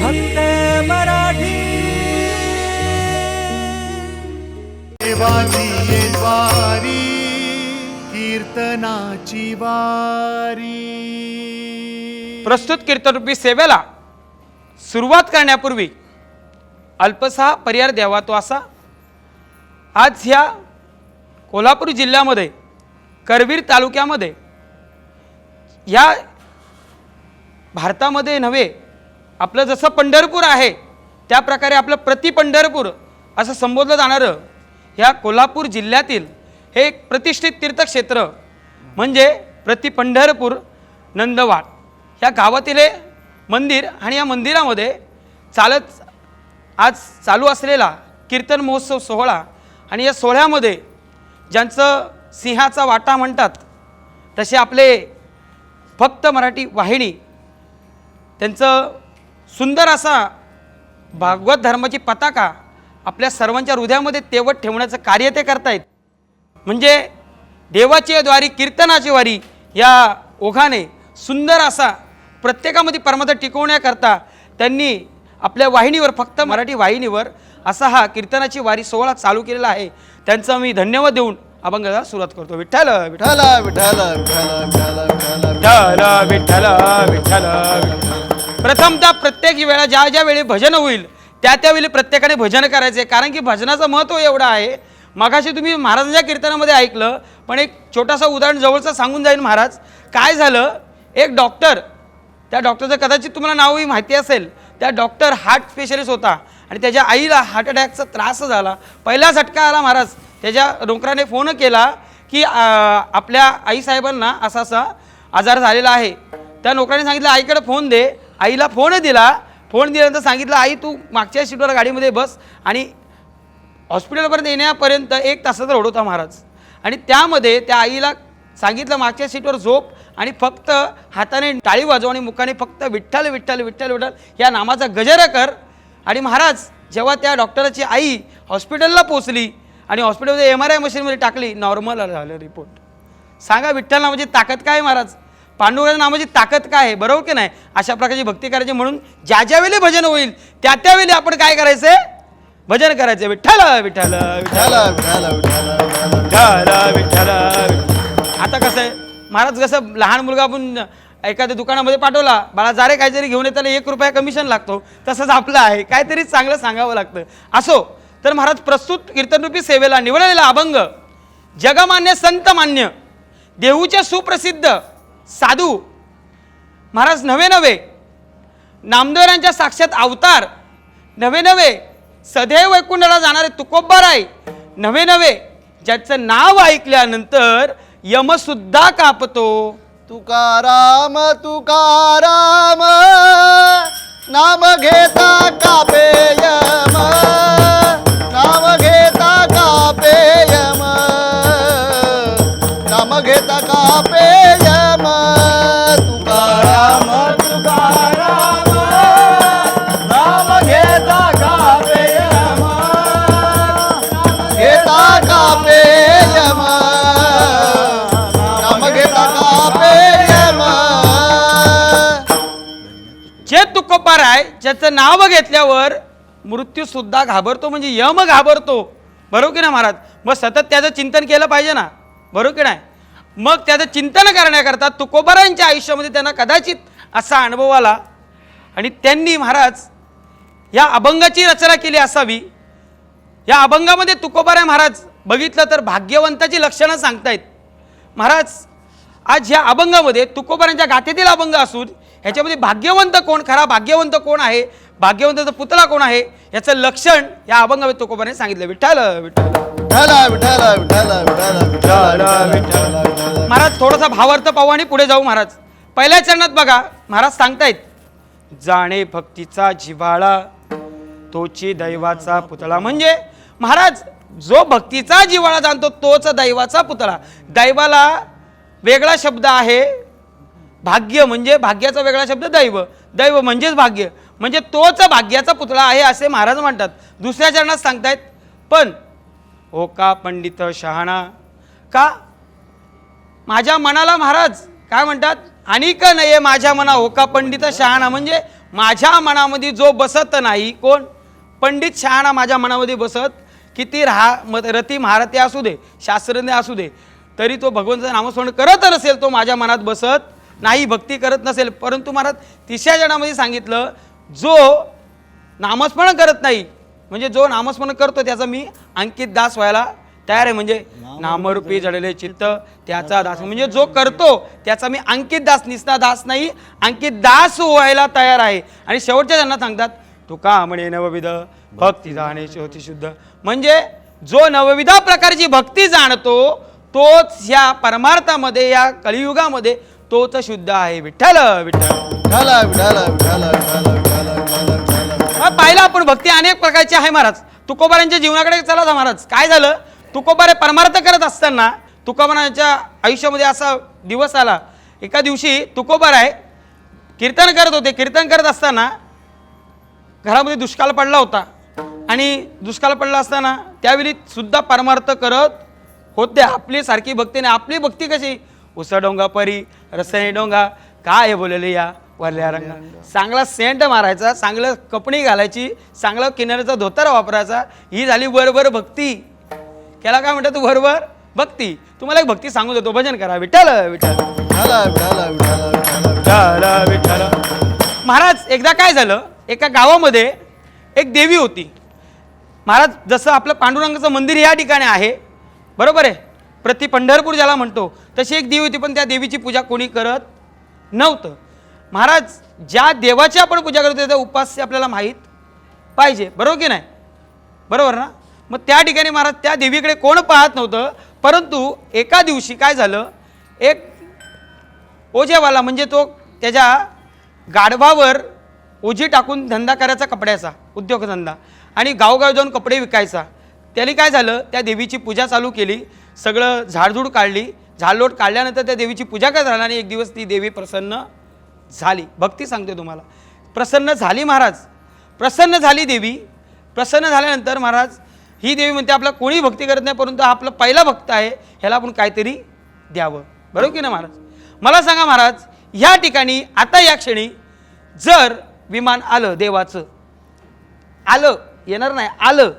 फक्त मराठी. देवाची ये द्वारी कीर्तनाची वारी. प्रस्तुत कीर्तनरूपी सेवेला सुरुवात करण्यापूर्वी अल्पसा पर्याय द्यावा तो असा. आज ह्या कोल्हापूर जिल्ह्यामध्ये करवीर तालुक्यामध्ये या भारतामध्ये नव्हे आपलं जसं पंढरपूर आहे त्या प्रकारे आपलं प्रति पंढरपूर असं संबोधलं जाणारं ह्या कोल्हापूर जिल्ह्यातील हे एक प्रतिष्ठित तीर्थक्षेत्र म्हणजे प्रति पंढरपूर नंदवाड. ह्या गावातील हे मंदिर आणि या मंदिरामध्ये चालत आज चालू असलेला कीर्तन महोत्सव सोहळा आणि या सोहळ्यामध्ये ज्यांचं सिंहाचा वाटा म्हणतात तसे आपले फक्त मराठी वाहिनी त्यांचं सुंदर असा भागवत धर्माची पताका आपल्या सर्वांच्या हृदयामध्ये तेवत ठेवण्याचं कार्य ते करतायत म्हणजे देवाची द्वारी कीर्तनाची वारी या ओघाने सुंदर असा प्रत्येकामध्ये परमार्थ टिकवण्याकरता त्यांनी आपल्या वाहिनीवर फक्त मराठी वाहिनीवर असा हा कीर्तनाची वारी सोहळा चालू केलेला आहे त्यांचा मी धन्यवाद देऊन अभंगाला सुरुवात करतो विठ्ठल विठ्ठल विठ्ठल विठ्ठल विठ्ठल विठ्ठल विठ्ठल विठ्ठल प्रथमतः प्रत्येक वेळा ज्या ज्या वेळी भजन होईल त्या त्यावेळी प्रत्येकाने भजन करायचे. कारण की भजनाचं महत्त्व एवढं आहे. मगाशी तुम्ही महाराजांच्या कीर्तनामध्ये ऐकलं पण एक छोटासा उदाहरण जवळचं सांगून जाईल महाराज. काय झालं? एक डॉक्टर त्या डॉक्टरचं कदाचित तुम्हाला नावही माहिती असेल. त्या डॉक्टर हार्ट स्पेशलिस्ट होता आणि त्याच्या आईला हार्ट अटॅकचा त्रास झाला. पहिला झटका आला महाराज. त्याच्या नोकराने फोन केला की आपल्या आईसाहेबांना असा असा आजार झालेला आहे. त्या नोकराने सांगितलं आईकडे फोन दे. आईला फोन दिला. फोन दिल्यानंतर सांगितलं आई तू मागच्या सीटवर गाडीमध्ये बस आणि हॉस्पिटलपर्यंत येण्यापर्यंत एक तासाचा रोड होता महाराज. आणि त्यामध्ये त्या आईला सांगितलं मागच्या सीटवर झोप आणि फक्त हाताने टाळी वाजव आणि मुखाने फक्त विठ्ठल विठ्ठल विठ्ठल विठ्ठल या नामाचा गजर कर. आणि महाराज जेव्हा त्या डॉक्टराची आई हॉस्पिटलला पोचली आणि हॉस्पिटलमध्ये एम आर आय मशीनमध्ये टाकली नॉर्मल झालं रिपोर्ट सांगा विठ्ठल नामाची ताकद काय महाराज? पांडुरंगाच्या नामाची ताकद काय आहे? बरोबर की नाही? अशा प्रकारची भक्ती करायची म्हणून ज्या ज्यावेळी भजन होईल त्या त्यावेळी आपण काय करायचंय भजन करायचं. विठ्ठल विठ्ठल विठ्ठल. विठाला विठ्ठल विठ्ठल. आता कसं आहे? महाराज कसं लहान मुलगा आपण एखाद्या दुकानामध्ये पाठवला बाळा जारे काहीतरी घेऊन येताना एक रुपया कमिशन लागतो. तसंच आपलं आहे. काहीतरी चांगलं सांगावं लागतं. असो तर महाराज प्रस्तुत कीर्तनरूपी सेवेला निवडलेला अभंग जगमान्य संत मान्य देहूच्या सुप्रसिद्ध साधू. महाराज नवे नवे. नामदेवरांच्या साक्षात अवतार. नवे नवे. सदैव वैकुंठाला जाणारे तुकोब्बार आहे नवे नवे. ज्याचं नाव ऐकल्यानंतर यमसुद्धा कापतो. तुकाराम तुकाराम. नाम घेता कापे यम जे तुकोबार आहे ज्याचं नाव घेतल्यावर मृत्यूसुद्धा घाबरतो म्हणजे यम घाबरतो. बरोबर की ना महाराज? मग सतत त्याचं चिंतन केलं पाहिजे ना. बरोबर की नाही? मग त्याचं चिंतन करण्याकरता तुकोबारांच्या आयुष्यामध्ये त्यांना कदाचित असा अनुभव आला. आणि त्यांनी महाराज या अभंगाची रचना केली असावी. या अभंगामध्ये तुकोबाराय महाराज बघितलं तर भाग्यवंताची लक्षणं सांगतायत. महाराज आज ह्या अभंगामध्ये तुकोबारांच्या गाथेतील अभंग असून ह्याच्यामध्ये भाग्यवंत कोण? खरा भाग्यवंत कोण आहे? भाग्यवंताचा पुतळा कोण आहे? याचं लक्षण या अभंगामध्ये तुकोबाराने सांगितलं. विठ्ठल. महाराज थोडासा भावार्थ पाहू आणि पुढे जाऊ महाराज. पहिल्या चरणात बघा महाराज सांगतायत जाणे भक्तीचा जिव्हाळा तोची दैवाचा पुतळा. म्हणजे महाराज जो भक्तीचा जिव्हाळा जाणतो तोच दैवाचा पुतळा. दैवाला वेगळा शब्द आहे भाग्य म्हणजे भाग्याचा वेगळा शब्द दैव. दैव म्हणजेच भाग्य. म्हणजे तोच भाग्याचा पुतळा आहे असे महाराज म्हणतात. दुसऱ्या चरणात सांगतायत पण हो का पंडित शहाणा? का माझ्या मनाला महाराज काय म्हणतात? आणि का नाही माझ्या मना होका पंडित शहाणा? म्हणजे माझ्या मनामध्ये जो बसत नाही कोण? पंडित शहाणा माझ्या मनामध्ये बसत किती राहा म रती महारथी असू दे शास्त्रज्ञ असू दे तरी तो भगवंताचं नामस्मरण करत नसेल तो माझ्या मनात बसत नाही भक्ती करत नसेल. परंतु महाराज तिसऱ्या जणामध्ये सांगितलं जो नामस्मरण करत नाही म्हणजे जो नामस्मरण करतो त्याचा मी अंकित दास व्हायला तयार आहे. म्हणजे नामरूपी जडले चित्त त्याचा दास. म्हणजे जो करतो त्याचा मी अंकित दास निसना दास नाही अंकित दास व्हायला तयार आहे. आणि शेवटच्या ज्यांना सांगतात तुका म्हणे नवविध भक्ती जाणे होती शुद्ध म्हणजे जो नवविधा प्रकारची भक्ती जाणतो तोच या परमार्थामध्ये या कलियुगामध्ये तोच शुद्ध आहे विठ्ठल विठ्ठल. विठाला विठाला विठाला विठाला विठाला विठाला विठाला हा, पाहिलं आपण भक्ती अनेक प्रकारची आहे महाराज. तुकोबारांच्या जीवनाकडे चला जा महाराज. काय झालं? तुकोबारे परमार्थ करत असताना तुकोबारांच्या आयुष्यामध्ये असा दिवस आला. एका दिवशी तुकोबार आहे कीर्तन करत होते. कीर्तन करत असताना घरामध्ये दुष्काळ पडला होता. आणि दुष्काळ पडला असताना त्यावेळी सुद्धा परमार्थ करत होते आपली सारखी भक्ती नाही आपली भक्ती कशी? उसा डोंगा परी रसने डोंगा काय बोलले या वरल्या रंगा. चांगला सेंट मारायचा चांगलं कपडी घालायची चांगलं किनाऱ्याचा धोतर वापरायचा ही झाली वरवर भक्ती. त्याला काय म्हणतात वरवर भक्ती. तुम्हाला एक भक्ती सांगू देतो भजन करा विठ्ठल विठ्ठल. विठाला विठाला विठ्ठल. महाराज एकदा काय झालं एका गावामध्ये एक देवी होती. महाराज जसं आपलं पांडुरंगाचं मंदिर या ठिकाणी आहे बरोबर आहे? प्रति पंढरपूर ज्याला म्हणतो तशी एक देवी होती पण त्या देवीची पूजा कोणी करत नव्हतं. महाराज ज्या देवाची आपण पूजा करतो त्याचा उपास्य आपल्याला माहीत पाहिजे. बरोबर की नाही? बरोबर ना? मग त्या ठिकाणी महाराज त्या देवीकडे कोण पाहत नव्हतं परंतु एका दिवशी काय झालं एक ओझेवाला म्हणजे तो त्याच्या गाढवावर ओझी टाकून धंदा करायचा कपड्याचा उद्योगधंदा. आणि गावगाव जाऊन कपडे विकायचा. त्याने काय झालं त्या देवीची पूजा चालू केली. सगळं झाडझूड काढली. झाडलोट काढल्यानंतर त्या देवीची पूजा करत राहिला आणि एक दिवस ती देवी प्रसन्न झाली. भक्ती सांगते तुम्हाला. प्रसन्न झाली महाराज. प्रसन्न झाली देवी. प्रसन्न झाल्यानंतर महाराज ही देवी म्हणते आपला कोणी भक्ती करत नाही परंतु हा आपला पहिला भक्त आहे ह्याला आपण काहीतरी द्यावं. बरोबर की ना महाराज? मला सांगा महाराज ह्या ठिकाणी आता या क्षणी जर विमान आलं देवाचं आलं येणार नाही आलं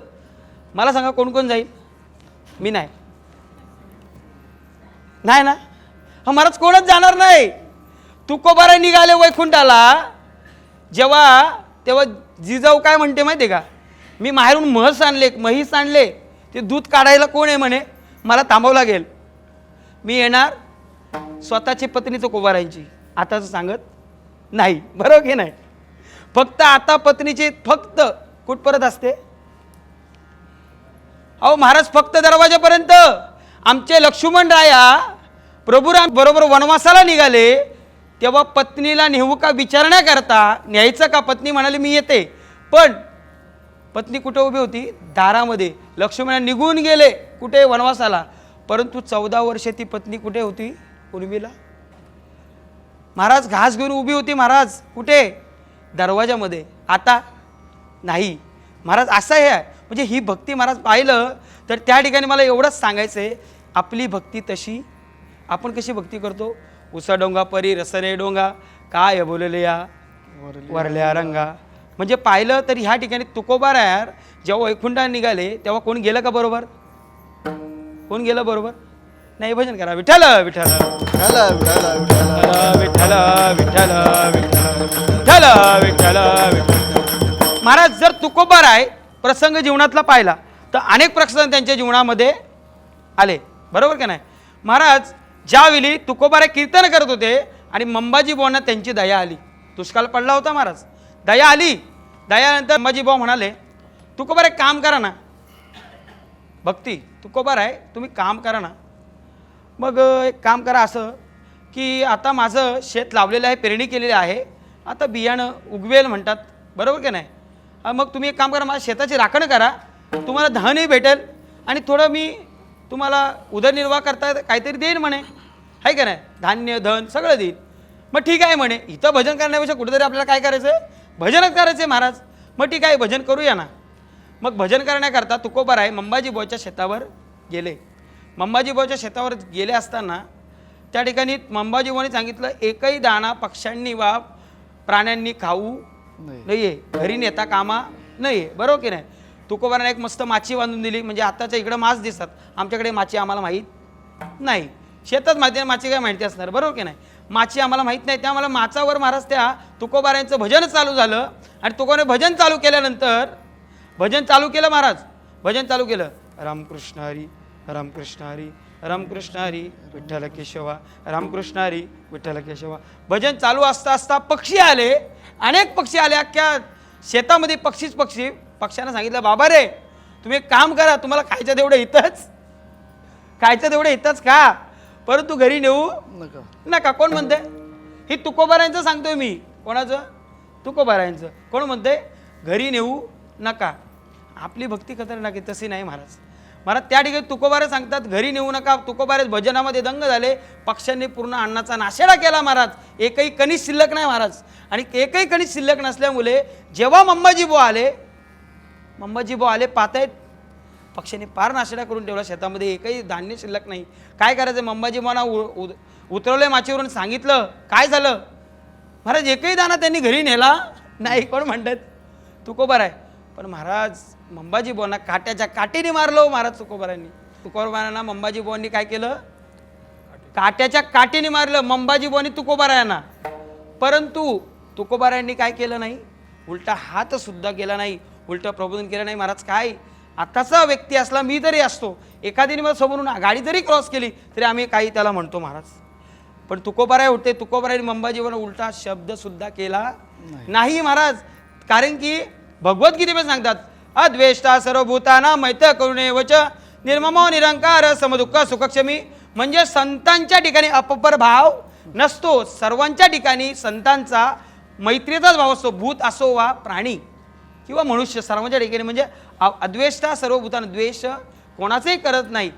मला सांगा कोण कोण जाईल? मी नाही. नाही ना? हा महाराज कोणच जाणार नाही. तुकोबारा निघाले वैकुंठाला. जेव्हा तेव्हा जिजाऊ काय म्हणते माहिती आहे का? मी माहेरून म्हस आणले म्हैस आणले. ते दूध काढायला कोण आहे म्हणे? मला थांबावं लागेल. मी येणार स्वतःची पत्नी तुकोबारांची. आताच सांगत नाही. बरोबर की नाही? फक्त आता पत्नीची फक्त कुठपर्यंत असते? अहो महाराज फक्त दरवाजापर्यंत. आमचे लक्ष्मण राया प्रभुराम बरोबर वनवासाला निघाले तेव्हा पत्नीला नेऊ का विचारण्याकरता न्यायचं का? पत्नी म्हणाली मी येते. पण पत्नी कुठे उभी होती? दारामध्ये. लक्ष्मण निघून गेले कुठे? वनवासाला. परंतु चौदा वर्षे ती पत्नी कुठे होती? उर्मिला. महाराज घास घेऊन उभी होती महाराज. कुठे? दरवाजामध्ये. आता नाही. महाराज असं हे आहे. म्हणजे ही भक्ती महाराज पाहिलं तर त्या ठिकाणी मला एवढंच सांगायचं आहे आपली भक्ती तशी आपण कशी भक्ती करतो? उसा डोंगा परी रसने डोंगा काय बोलले या? वरल्या रंगा. म्हणजे पाहिलं तर ह्या ठिकाणी तुकोबार यार. जेव्हा वैकुंठा निघाले तेव्हा कोण गेलं का बरोबर? कोण गेलं बरोबर? नाही भजन करा. विठ्ठल विठ्ठल. विठाला विठाला विठाला विठ्ठल विठ्ठल विठ्ठल. विठ्ठल विठ्ठल. महाराज जर तुकोबार आहे प्रसंग जीवनातला पाहिला तर अनेक प्रसंग त्यांच्या जीवनामध्ये आले. बरोबर का नाही? महाराज ज्यावेळी तुकोबारे कीर्तन करत होते आणि मंबाजी भाऊंना त्यांची दया आली. दुष्काळ पडला होता महाराज. दया आली. दयानंतर अंबाजी भाऊ म्हणाले तुकोबार एक काम करा ना. भक्ती तुकोबार आहे तुम्ही काम करा ना. मग एक काम करा असं की आता माझं शेत लावलेलं आहे पेरणी केलेली आहे. आता बियाणं उगवेल म्हणतात. बरोबर की नाही? मग तुम्ही एक काम करा माझ्या शेताची राखण करा. तुम्हाला धनही भेटेल आणि थोडं मी तुम्हाला उदरनिर्वाह करता काहीतरी देईन म्हणे. आहे का नाही? धान्य धन सगळं देईन मग ठीक आहे म्हणे इथं भजन करण्यापेक्षा कुठेतरी आपल्याला काय करायचं आहे भजनच करायचं आहे महाराज. मग ठीक आहे भजन करूया ना. मग भजन करण्याकरता तुकोबार आहे मंबाजी बोच्या शेतावर गेले. मंबाजी बोच्या शेतावर गेले असताना त्या ठिकाणी मंबाजीवानी सांगितलं एकही दाणा पक्ष्यांनी वा प्राण्यांनी खाऊ नाही. नाहीये घरी नेता कामा नाहीये बरोबर की नाही? तुकोबाराने एक मस्त माची बांधून दिली. म्हणजे आताच्या इकडं मास दिसतात. आमच्याकडे माची आम्हाला माहीत नाही. शेतात माहिती आहे माची काय माहिती असणार बरोबर की नाही? माची आम्हाला माहीत नाही त्या मला माचावर महाराज त्या तुकोबारायांचं भजन चालू झालं आणि तुकोने भजन चालू केल्यानंतर भजन चालू केलं महाराज भजन चालू केलं. रामकृष्ण हरी रामकृष्ण हरी रामकृष्ण हरी विठ्ठल केशवा रामकृष्ण हरी विठ्ठल केशवा. भजन चालू असता असता पक्षी आले अनेक पक्षी आले अख्ख्या शेतामध्ये पक्षीच पक्षी. पक्ष्यानं सांगितलं बाबा रे तुम्ही एक काम करा तुम्हाला खायचं तेवढं इथंच खायचं तेवढं इथंच खा. परंतु घरी नेऊ? नका. नका. कोण म्हणते ही तुकोबारायांचं सांगतोय मी. कोणाचं? तुकोबारायांचं. कोण म्हणते घरी नेऊ नका. आपली भक्ती खतरनाक आहे तशी नाही महाराज. महाराज त्या ठिकाणी तुकोबारे सांगतात घरी नेऊ नका. तुकोबारे भजनामध्ये दंग झाले. पक्ष्यांनी पूर्ण अन्नाचा नाशेडा केला महाराज. एकही कणीस शिल्लक नाही महाराज. आणि एकही कणीस शिल्लक नसल्यामुळे जेव्हा बुवा आले बुवा आले पाहतायत पक्ष्यांनी पार नाशेडा करून ठेवला. शेतामध्ये एकही धान्य शिल्लक नाही. काय करायचं? मंबाजी बुवांना उ- उतरवलं उतरवलंय माचीवरून. सांगितलं. काय झालं? महाराज एकही दाना त्यांनी घरी नेला नाही. कोण म्हणतात? तुकोबार आहे पण महाराज मंबाजी बोना काट्याच्या काठीने मारलो हो महाराज तुकोबारांनी. तुकोबारांना मंबाजी बोनी काय केलं? काट्याच्या काठीने मारलं. मंबाजी बोनी तुकोबारायांना. परंतु तुकोबारायांनी काय केलं नाही? उलटा हातसुद्धा गेला केला नाही. उलटं प्रबोधन केलं नाही. महाराज काय? आताचा व्यक्ती असला मी तरी असतो. एखाद्याने मला समोरून गाडी जरी क्रॉस केली तरी आम्ही काही त्याला म्हणतो महाराज. पण तुकोबाराय होते तुकोबाराय मंबाजीवर उलटा शब्द सुद्धा केला नाही. महाराज. कारण की भगवद्गीतेमध्ये सांगतात अद्वेष्टा सर्वभूताना मैत करुणे वच निर्ममो निरंकार समदुःख सुखक्षमी. म्हणजे संतांच्या ठिकाणी अपपर भाव नसतो. सर्वांच्या ठिकाणी संतांचा मैत्रीचाच भाव असतो. भूत असो वा प्राणी. किंवा मनुष्य सर्वांच्या ठिकाणी म्हणजे अ- अद्वेष्टा सर्वभूतांना द्वेष कोणाचंही करत नाही.